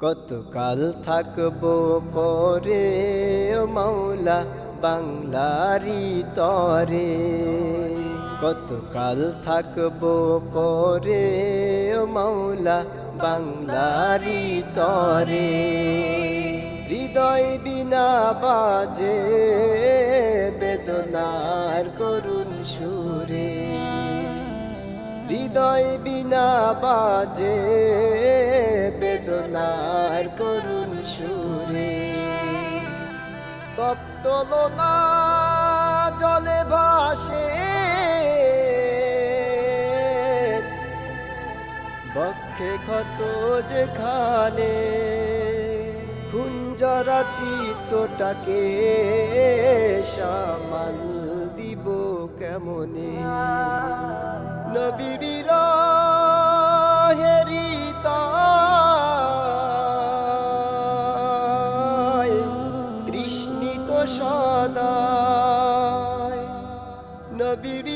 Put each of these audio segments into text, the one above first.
কতকাল থাকব পরে ও মাওলা বাংলারি তরে। কতকাল থাকব পরে ও মাওলা বাংলারি তরে। হৃদয় বিনা বাজে বেদনার করুণ সুরে। হৃদয় বিনা বাজে বেদনার করুণ সুরে। তপ্তলনা জলে ভাসে। বক্ষে ক্ষত যেখানে কুঞ্জরা চিত্তটাকে সামাল দিব কেমনে? নবীর তৃষ্ণিত সদায়। নবীর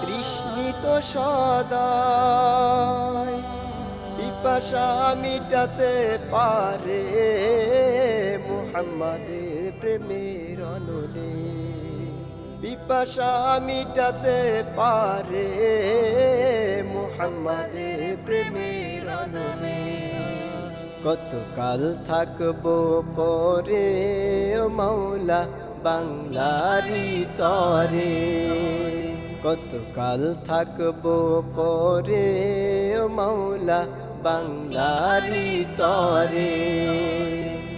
তৃষ্ণিত পিপাসা মিটাতে পারে মুহাম্মাদের প্রেমের অনলে পিপাসা মিটাতে পারে মুহাম্মাদের প্রেমের অনলে। কতকাল থাকব পরে ও মাওলা বাংলারি তরে। কতকাল থাকব পরে ও মাওলা বাংলারি তরে।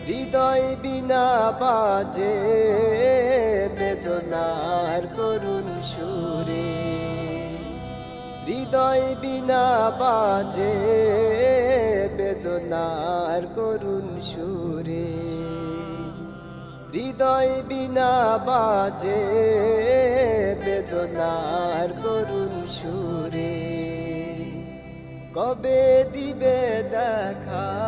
হৃদয় বিনা বাজে, বেদনার করুণ সুরে। হৃদয় বিনা বাজে, বেদনার করুণ সুরে। হৃদয় বিনা বাজে, বেদনার করুণ সুরে। কবে দিবে দেখা